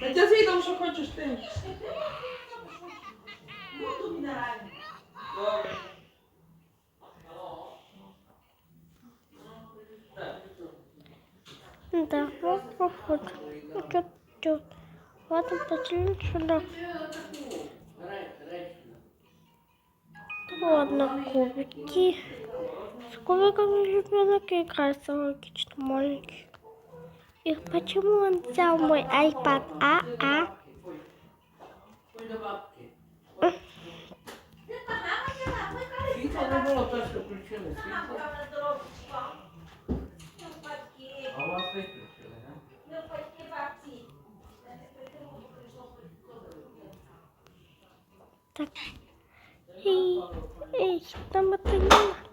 Та я звідом, що хочеш ти. Добре. Да, вот поход. Чё, чё. Ладно, пошли сюда. Ладно, кубики. С кубиками ребенок играется логично маленький. И почему он взял мой iPad? А, а? А? Так. Эй, эй, там это не надо.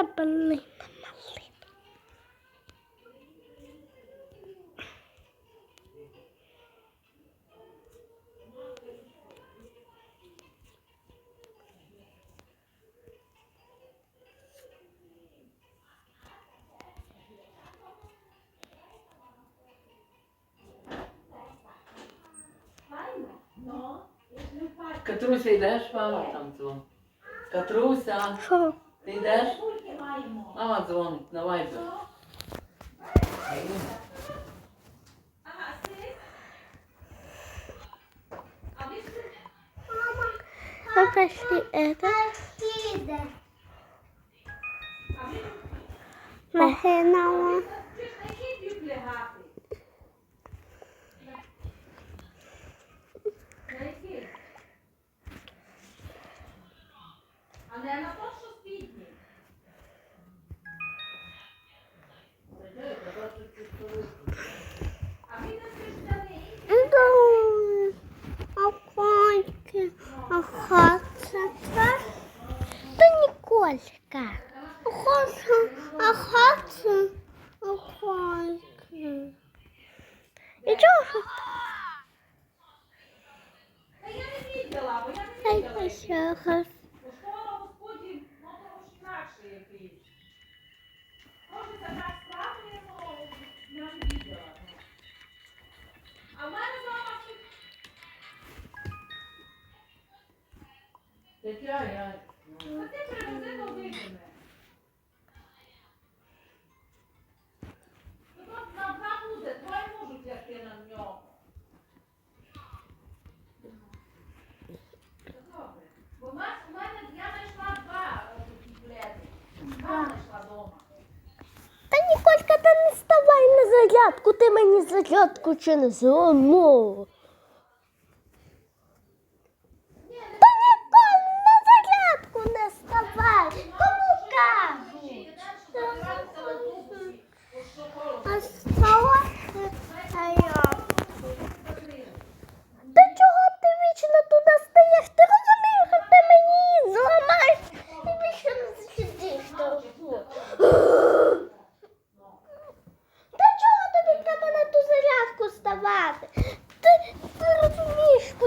Та банина малина. Катруся, йдеш, мама там дзвонить. Катруся, Що? ти йдеш? Amazon, na live. Arkadaşlar evet. Mahena var. трошки інакше якийсь. Може це так справді, ну я не віддала. А в мене дома ще Так я, я. Та ти привези до видиме. Зарядку, ти мені зарядку чи не зламав. Та Ніколь, на зарядку не ставай. Кому кажуть? А стала зарядку. Ти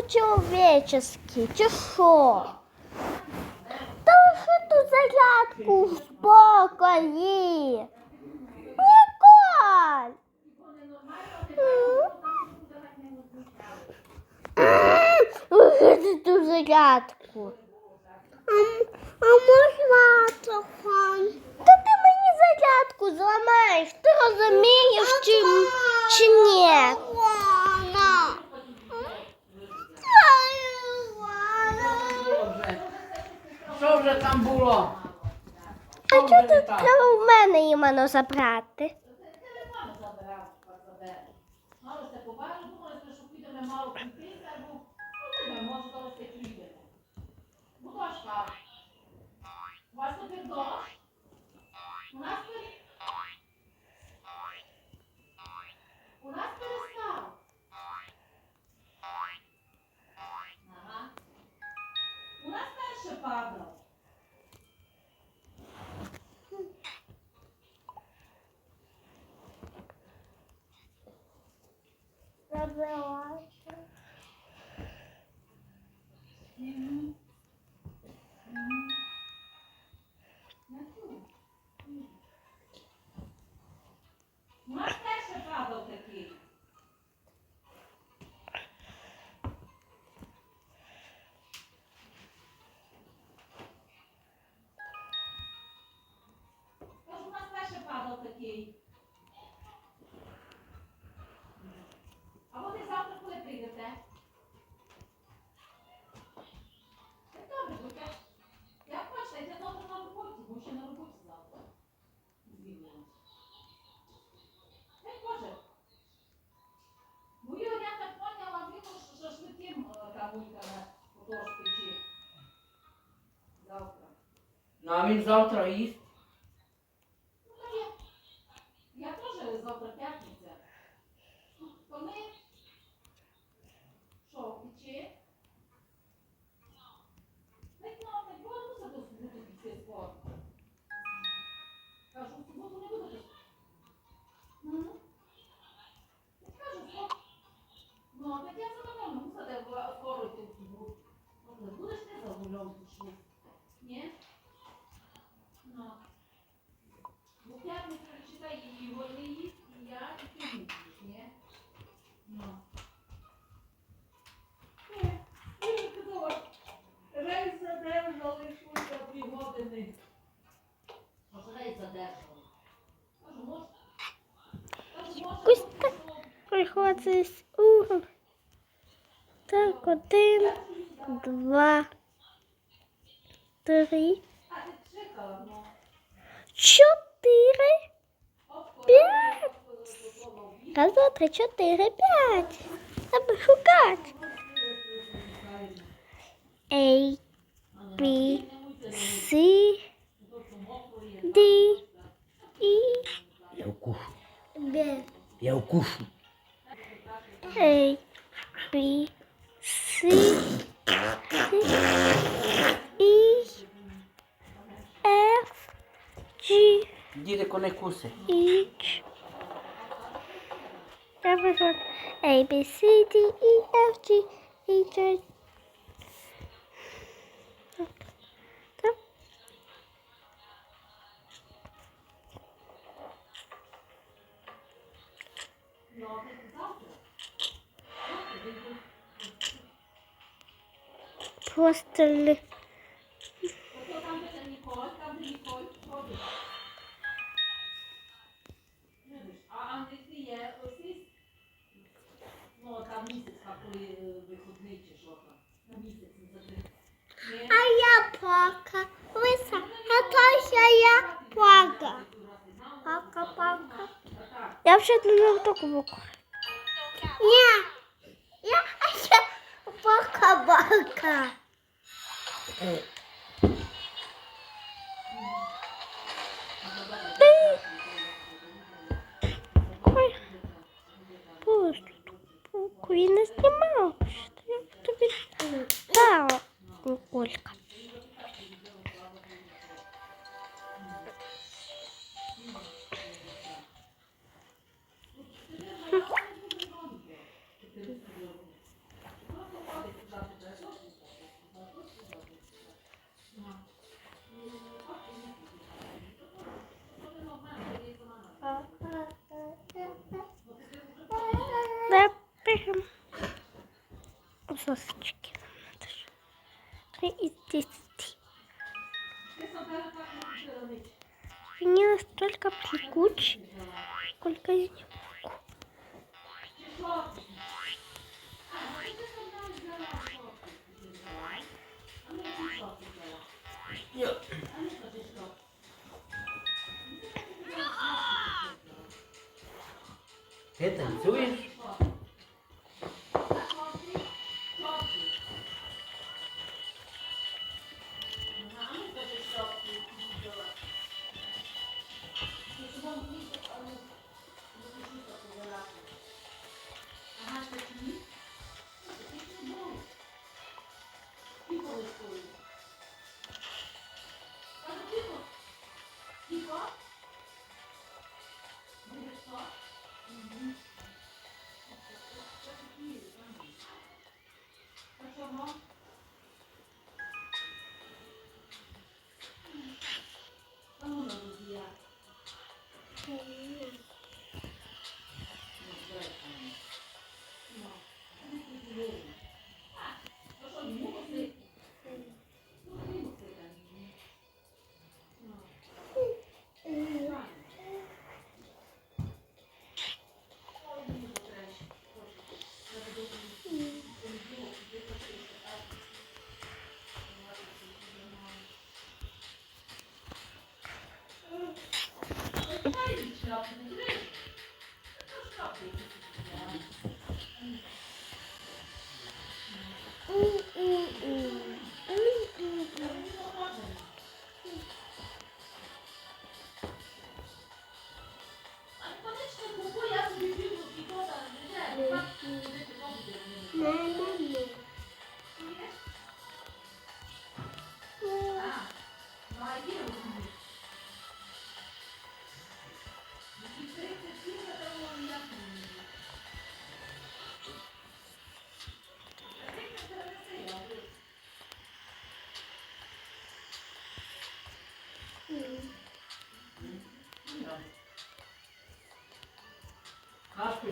чого по-человечески, чи що? Та лише ту зарядку в спокої. Ніколь! Лише ту зарядку. А, можна телефон? Та ти мені зарядку зламаєш. Ти розумієш чи, чи ні? Що вже там було? А чого тут треба в мене іменно забрати? Мало думали сте, що підемо мало купити, eu acho. Hum. Mas fecha a aqui. Mas fecha a aqui. Nomes altruístas 20 угол. Так, один, два, три, четыре, п'ять. Раз, два, три, четыре, п'ять. Треба шукати. A, B, C, D, E. Я укушу. Б. Я укушу. A, B, C, E, F, G. Dire con le cose. H. Everyone. A, B, C, D, E, F, G, H, I. No, it's not. Ні? А я пока. Лиса, а то ще я пока. Пока, пока. Я вже не на таку букву. Ні. Я ще пока-пока. Ой. Боже, букву я не знімав. Що сосочки нам надо же. Мне настолько прикуч, сколько я не могу. Это танцуешь?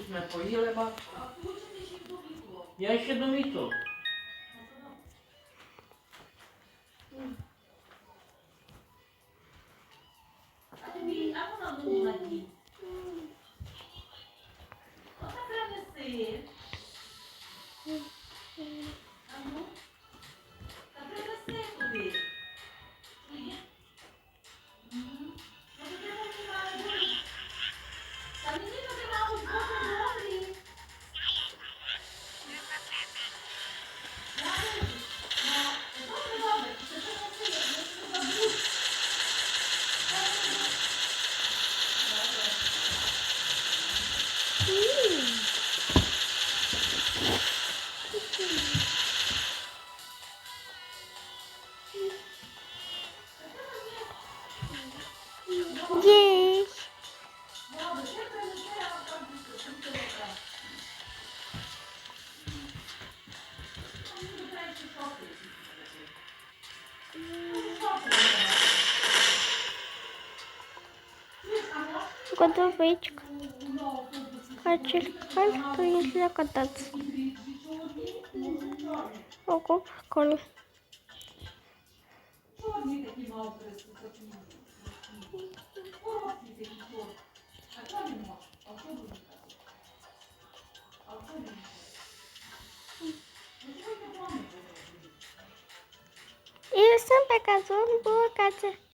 jsme pojíli matku. Já ještě do mítu. Thank hmm. you. рукавичка. А черкальку если кататься. Ого, прикольно. И всем пока, с вами была Катя.